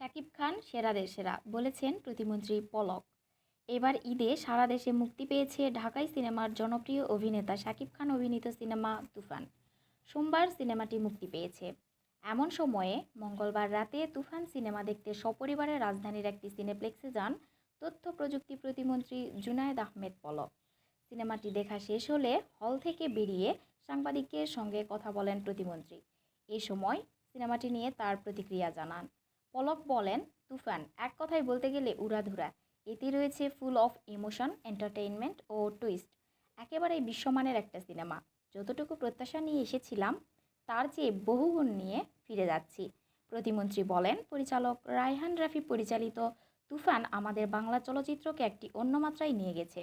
শাকিব খান সেরাদের সেরা, বলেছেন প্রতিমন্ত্রী পলক। এবার ঈদে সারা দেশে মুক্তি পেয়েছে ঢাকাই সিনেমার জনপ্রিয় অভিনেতা শাকিব খান অভিনীত সিনেমা তুফান। সোমবার সিনেমাটি মুক্তি পেয়েছে। এমন সময়ে মঙ্গলবার রাতে তুফান সিনেমা দেখতে সপরিবারে রাজধানীর একটি সিনেপ্লেক্সে যান তথ্য প্রযুক্তি প্রতিমন্ত্রী জুনায়েদ আহমেদ পলক। সিনেমাটি দেখা শেষ হলে হল থেকে বেরিয়ে সাংবাদিকদের সঙ্গে কথা বলেন প্রতিমন্ত্রী। এ সময় সিনেমাটি নিয়ে তার প্রতিক্রিয়া জানান। পলক বলেন, তুফান, এক কথায় বলতে গেলে উড়াধুরা। এতে রয়েছে ফুল অফ ইমোশন এন্টারটেইনমেন্ট ও টুইস্ট একেবারে বিশ্বমানের একটা সিনেমা। যতটুকু প্রত্যাশা নিয়ে এসেছিলাম, তার চেয়ে বহুগুণ নিয়ে ফিরে যাচ্ছি। প্রতিমন্ত্রী বলেন, পরিচালক রায়হান রাফি পরিচালিত তুফান আমাদের বাংলা চলচ্চিত্রকে একটি অন্য মাত্রায় নিয়ে গেছে।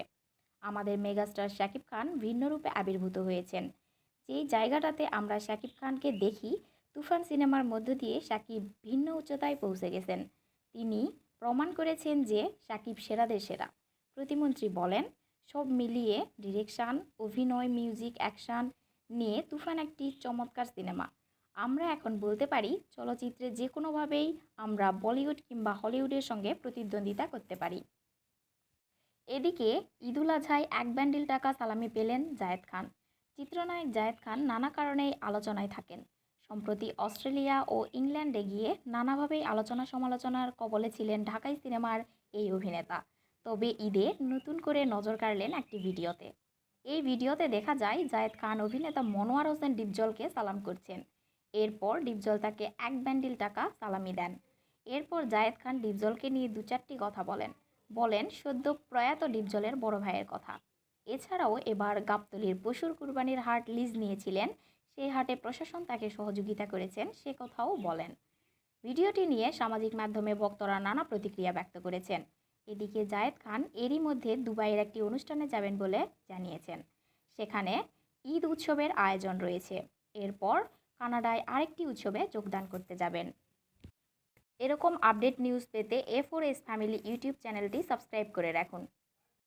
আমাদের মেগাস্টার শাকিব খান ভিন্ন রূপে আবির্ভূত হয়েছেন। যেই জায়গাটাতে আমরা শাকিব খানকে দেখি তুফান সিনেমার মধ্য দিয়ে সাকিব ভিন্ন উচ্চতায় পৌঁছে গেছেন। তিনি প্রমাণ করেছেন যে সাকিব সেরাদের সেরা। প্রতিমন্ত্রী বলেন, সব মিলিয়ে ডিরেকশান, অভিনয়, মিউজিক, অ্যাকশন নিয়ে তুফান একটি চমৎকার সিনেমা। আমরা এখন বলতে পারি, চলচ্চিত্রে যে কোনোভাবেই আমরা বলিউড কিংবা হলিউডের সঙ্গে প্রতিদ্বন্দ্বিতা করতে পারি। এদিকে ঈদুল আজহায় এক ব্যান্ডিল টাকা সালামি পেলেন জায়েদ খান। চিত্রনায়ক জায়েদ খান নানা কারণেই আলোচনায় থাকেন। সম্প্রতি অস্ট্রেলিয়া ও ইংল্যান্ডে গিয়ে নানাভাবেই আলোচনা সমালোচনার কবলে ছিলেন ঢাকাই সিনেমার এই অভিনেতা। তবে ঈদে নতুন করে নজর কাড়লেন একটি ভিডিওতে। এই ভিডিওতে দেখা যায়, জায়েদ খান অভিনেতা মনোয়ার হোসেন ডিপজলকে সালাম করছেন। এরপর ডিপজল তাকে এক ব্যান্ডিল টাকা সালামি দেন। এরপর জায়েদ খান ডিপজলকে নিয়ে দু চারটি কথা বলেন। বলেন, সদ্য প্রয়াত ডিপজলের বড় ভাইয়ের কথা। এছাড়াও এবার গাবতলির পশুর কুরবানির হাট লিজ নিয়েছিলেন সেই হাটে প্রশাসন তাকে সহযোগিতা করেছেন, সে কথাও বলেন। ভিডিওটি নিয়ে সামাজিক মাধ্যমে ভক্তরা নানা প্রতিক্রিয়া ব্যক্ত করেছেন। এদিকে জায়েদ খান, এরই মধ্যে দুবাইয়ের একটি অনুষ্ঠানে যাবেন বলে জানিয়েছেন। সেখানে ঈদ উৎসবের আয়োজন রয়েছে। এরপর কানাডায় আরেকটি উৎসবে যোগদান করতে যাবেন। এরকম আপডেট নিউজ পেতে A four S family YouTube চ্যানেলটি সাবস্ক্রাইব করে রাখুন।